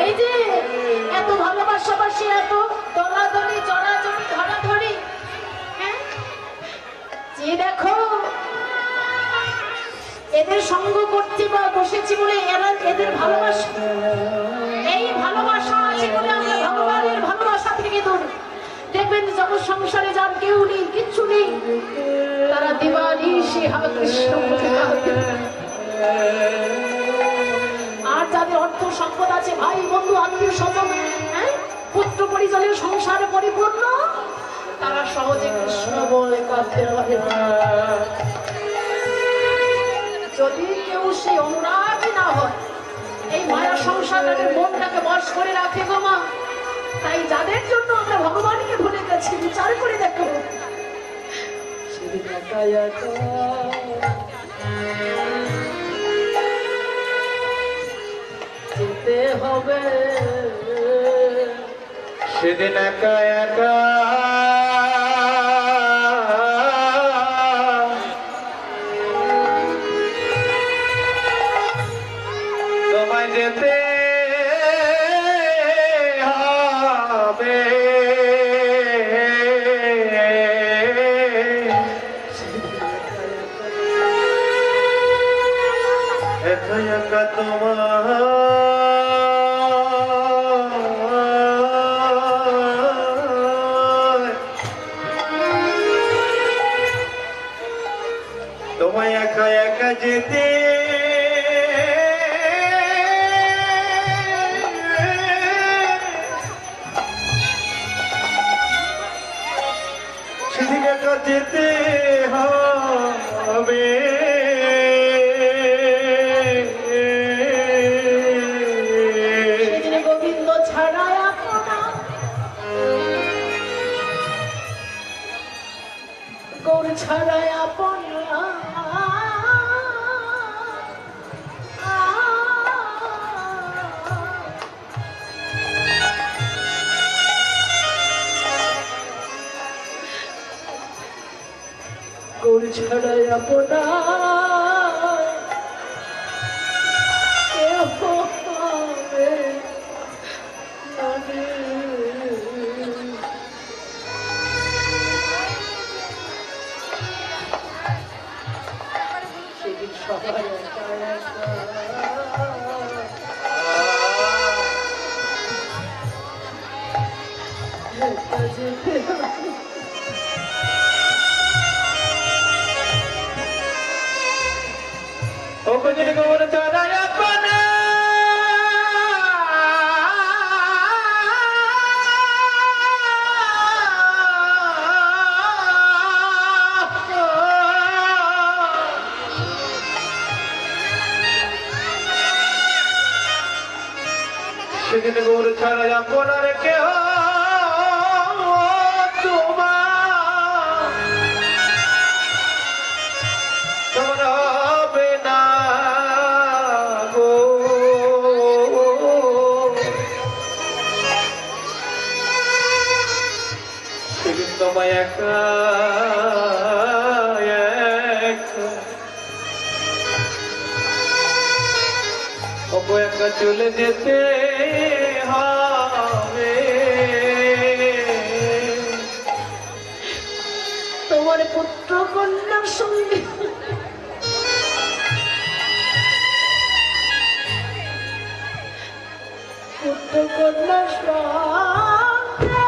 এই যে এত ভালোবাসাবাসি এত দলাদলি জড়াজড়ি ধরাধরি হ্যাঁ? যে দেখো, এদের সঙ্গ করতে বা বসেছি বলে এরা এদের ভালোবাসা এই ভালোবাসা আছে বলে আমরা ভগবানের ভালোবাসা থেকে দূর দেখবেন জগৎ সংসারে যার কেউ নেই, কিচ্ছু নেই। তারা দিবানি সে আর যাদের অর্থ সম্পদ আছে, ভাই, বন্ধু, আত্মীয় স্বজন হ্যাঁ? পুত্র পরিজনের সংসার পরিপূর্ণ। তারা সহজে কৃষ্ণ বলে কাঁদতে যদি কেউ সে অনুরাগী না হয়, এই মায়া সংসার তাদের মনটাকে বশ করে রাখে গো মা। তাই যাদের জন্য আমরা ভগবানকে ভুলে গেছি বিচার করে দেখো। যেতে হবে। সেদিন একা একা তোমায় যেতে একা একা তোমার তোমায় একা একা যেতে। সেদিন একা যেতে হবে। গৌর ছাড়া আপনা গৌর ছাড়া আপনা ও কজনে গোবর চড়ায় আপনা সেদিন গোবর ছাড়ায় আপনার কেহ তোমায় একা একা। চলে যেতে হবে। তোমার পুত্র কন্যার সঙ্গে পুত্র কন্যার সঙ্গে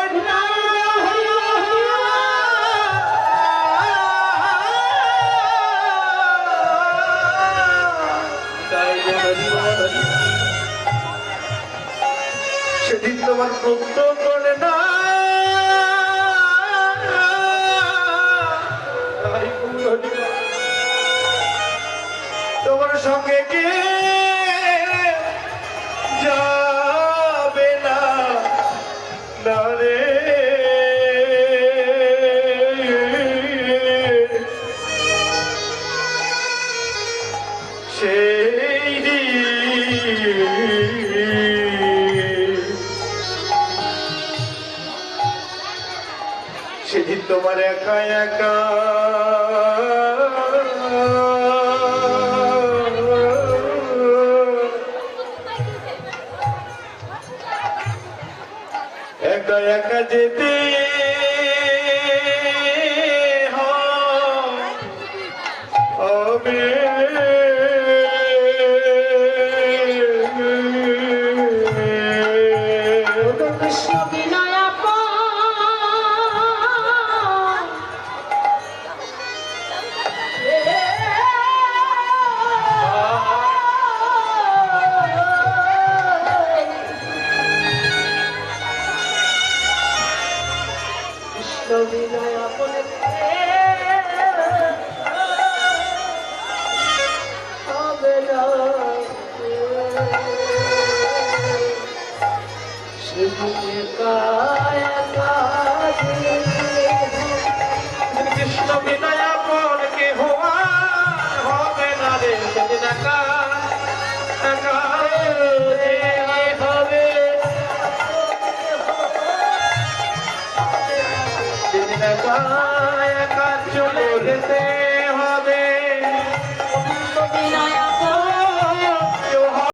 তোমার প্রশ্ন করে না। তোমার সঙ্গে কে তোমার একা একা। একা একা যেতে হবে। বিনয়া হবে না সেদিন একা চলে যেতে হবে।